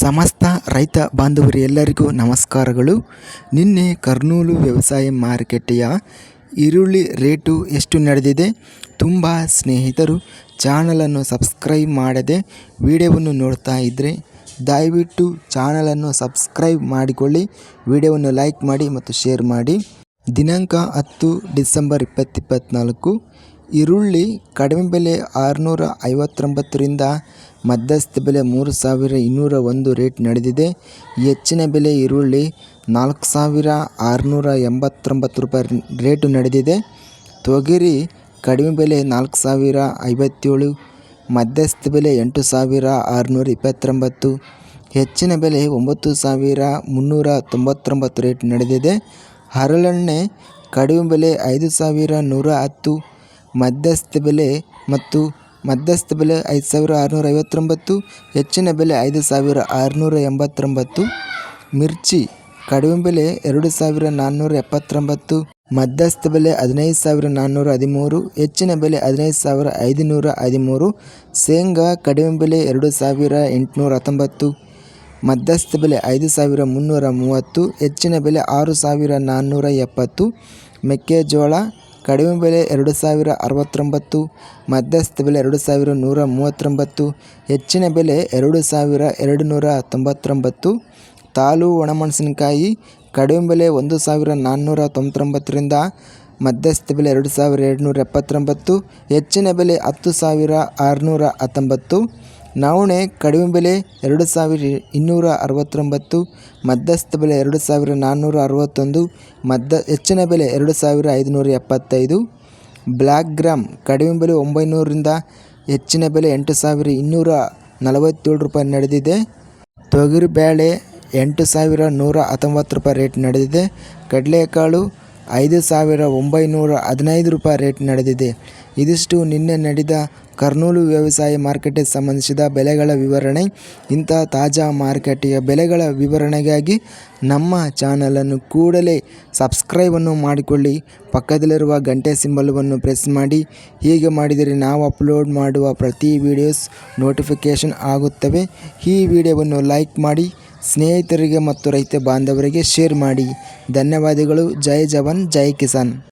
ಸಮಸ್ತ ರೈತ ಬಾಂಧವರು ಎಲ್ಲರಿಗೂ ನಮಸ್ಕಾರಗಳು. ನಿನ್ನೆ ಕರ್ನೂಲು ವ್ಯವಸಾಯ ಮಾರುಕಟ್ಟೆಯ ಈರುಳ್ಳಿ ರೇಟು ಎಷ್ಟು ನಡೆದಿದೆ? ತುಂಬ ಸ್ನೇಹಿತರು ಚಾನಲನ್ನು ಸಬ್ಸ್ಕ್ರೈಬ್ ಮಾಡದೆ ವಿಡಿಯೋವನ್ನು ನೋಡ್ತಾ ಇದ್ದರೆ ದಯವಿಟ್ಟು ಚಾನಲನ್ನು ಸಬ್ಸ್ಕ್ರೈಬ್ ಮಾಡಿಕೊಳ್ಳಿ, ವಿಡಿಯೋವನ್ನು ಲೈಕ್ ಮಾಡಿ ಮತ್ತು ಶೇರ್ ಮಾಡಿ. ದಿನಾಂಕ ಹತ್ತು ಡಿಸೆಂಬರ್ ಇಪ್ಪತ್ತಿಪ್ಪತ್ತ್ನಾಲ್ಕು ಈರುಳ್ಳಿ ಕಡಿಮೆ ಬೆಲೆ ಆರುನೂರ ಐವತ್ತೊಂಬತ್ತರಿಂದ ಮಧ್ಯಸ್ಥ ಬೆಲೆ ಮೂರು ಸಾವಿರ ಇನ್ನೂರ ಒಂದು ರೇಟ್ ನಡೆದಿದೆ. ಹೆಚ್ಚಿನ ಬೆಲೆ ಈರುಳ್ಳಿ ನಾಲ್ಕು ಸಾವಿರ ಆರುನೂರ ಎಂಬತ್ತೊಂಬತ್ತು ರೂಪಾಯಿ ರೇಟು ನಡೆದಿದೆ. ತೊಗರಿ ಕಡಿಮೆ ಬೆಲೆ ನಾಲ್ಕು ಸಾವಿರ ಐವತ್ತೇಳು, ಮಧ್ಯಸ್ಥ ಬೆಲೆ ಎಂಟು ಸಾವಿರ ಆರುನೂರ ಇಪ್ಪತ್ತೊಂಬತ್ತು, ಹೆಚ್ಚಿನ ಬೆಲೆ ಒಂಬತ್ತು ಸಾವಿರ ಮುನ್ನೂರ ತೊಂಬತ್ತೊಂಬತ್ತು ರೇಟ್ ನಡೆದಿದೆ. ಹರಳೆಣ್ಣೆ ಕಡಿಮೆ ಬೆಲೆ ಐದು ಸಾವಿರ ನೂರ ಹತ್ತು ಮಧ್ಯಸ್ಥ ಬೆಲೆ ಮತ್ತು ಮಧ್ಯಸ್ಥ ಬೆಲೆ ಐದು ಸಾವಿರ ಆರುನೂರ ಐವತ್ತೊಂಬತ್ತು, ಹೆಚ್ಚಿನ ಬೆಲೆ ಐದು ಸಾವಿರ ಆರುನೂರ ಎಂಬತ್ತೊಂಬತ್ತು. ಮಿರ್ಚಿ ಕಡಿಮೆ ಬೆಲೆ ಎರಡು ಸಾವಿರ ನಾನ್ನೂರ ಎಪ್ಪತ್ತೊಂಬತ್ತು. ಮಧ್ಯಸ್ಥ ಬೆಲೆ ಹದಿನೈದು ಸಾವಿರ ನಾನ್ನೂರ ಹದಿಮೂರು, ಹೆಚ್ಚಿನ ಬೆಲೆ ಹದಿನೈದು ಸಾವಿರ ಐದುನೂರ ಹದಿಮೂರು. ಶೇಂಗಾ ಕಡಿಮೆ ಬೆಲೆ ಎರಡು ಸಾವಿರ ಎಂಟುನೂರ ಹತ್ತೊಂಬತ್ತು. ಮಧ್ಯಸ್ಥ ಬೆಲೆ ಐದು ಸಾವಿರ ಮುನ್ನೂರ ಮೂವತ್ತು, ಹೆಚ್ಚಿನ ಬೆಲೆ ಆರು ಸಾವಿರ ನಾನ್ನೂರ ಎಪ್ಪತ್ತು. ಮೆಕ್ಕೆಜೋಳ ಕಡಿಮೆ ಬೆಲೆ ಎರಡು ಸಾವಿರ ಅರವತ್ತೊಂಬತ್ತು, ಮಧ್ಯಸ್ಥ ಬೆಲೆ ಎರಡು ಸಾವಿರ ನೂರ ಮೂವತ್ತೊಂಬತ್ತು, ಹೆಚ್ಚಿನ ಬೆಲೆ ಎರಡು ಸಾವಿರ ಎರಡು ನೂರ ತೊಂಬತ್ತೊಂಬತ್ತು ತಾಲು ಒಣಮೆಣಸಿನಕಾಯಿ ಕಡಿಮೆ ಬೆಲೆ ಒಂದು ಸಾವಿರ ನಾನ್ನೂರ ತೊಂಬತ್ತೊಂಬತ್ತರಿಂದ ಮಧ್ಯಸ್ಥ ಬೆಲೆ ಎರಡು ಸಾವಿರ ಎರಡುನೂರ ಎಪ್ಪತ್ತೊಂಬತ್ತು ಹೆಚ್ಚಿನ ಬೆಲೆ ಹತ್ತು ಸಾವಿರ ಆರುನೂರ ಹತ್ತೊಂಬತ್ತು ನವಣೆ ಕಡಿಮೆ ಬೆಲೆ ಎರಡು ಸಾವಿರ ಇನ್ನೂರ ಅರವತ್ತೊಂಬತ್ತು, ಮಧ್ಯಸ್ಥ ಬೆಲೆ ಎರಡು ಸಾವಿರ ನಾನ್ನೂರ ಅರವತ್ತೊಂದು ಮಧ್ಯ ಹೆಚ್ಚಿನ ಬೆಲೆ ಎರಡು ಸಾವಿರ ಐದುನೂರ ಎಪ್ಪತ್ತೈದು. ಬ್ಲ್ಯಾಕ್ ಗ್ರಾಮ್ ಕಡಿಮೆ ಬೆಲೆ ಒಂಬೈನೂರರಿಂದ ಹೆಚ್ಚಿನ ಬೆಲೆ ಎಂಟು ಸಾವಿರ ಇನ್ನೂರ ನಲವತ್ತೇಳು ರೂಪಾಯಿ ನಡೆದಿದೆ. ತೊಗರಿಬೇಳೆ ಎಂಟು ಸಾವಿರ ನೂರ ಹತ್ತೊಂಬತ್ತು ರೂಪಾಯಿ ರೇಟ್ ನಡೆದಿದೆ. ಕಡಲೆಕಾಳು ಐದು ಸಾವಿರ ಒಂಬೈನೂರ ಹದಿನೈದು ರೂಪಾಯಿ ರೇಟ್ ನಡೆದಿದೆ. ಇದಿಷ್ಟು ನಿನ್ನೆ ನಡೆದ ಕರ್ನೂಲು ವ್ಯವಸಾಯ ಮಾರುಕಟ್ಟೆಗೆ ಸಂಬಂಧಿಸಿದ ಬೆಲೆಗಳ ವಿವರಣೆ ಇಂತಹ ತಾಜಾ ಮಾರುಕಟ್ಟೆಯ ಬೆಲೆಗಳ ವಿವರಣೆಗಾಗಿ ನಮ್ಮ ಚಾನಲನ್ನು ಕೂಡಲೇ ಸಬ್ಸ್ಕ್ರೈಬನ್ನು ಮಾಡಿಕೊಳ್ಳಿ. ಪಕ್ಕದಲ್ಲಿರುವ ಗಂಟೆ ಸಿಂಬಲ್ವನ್ನು ಪ್ರೆಸ್ ಮಾಡಿ. ಹೀಗೆ ಮಾಡಿದರೆ ನಾವು ಅಪ್ಲೋಡ್ ಮಾಡುವ ಪ್ರತಿ ವಿಡಿಯೋಸ್ ನೋಟಿಫಿಕೇಷನ್ ಆಗುತ್ತವೆ. ಈ ವಿಡಿಯೋವನ್ನು ಲೈಕ್ ಮಾಡಿ. ಸ್ನೇಹಿತರಿಗೆ ಮತ್ತು ರೈತ ಬಾಂಧವರಿಗೆ ಶೇರ್ ಮಾಡಿ. ಧನ್ಯವಾದಗಳು. ಜೈ ಜವಾನ್ ಜೈ ಕಿಸಾನ್.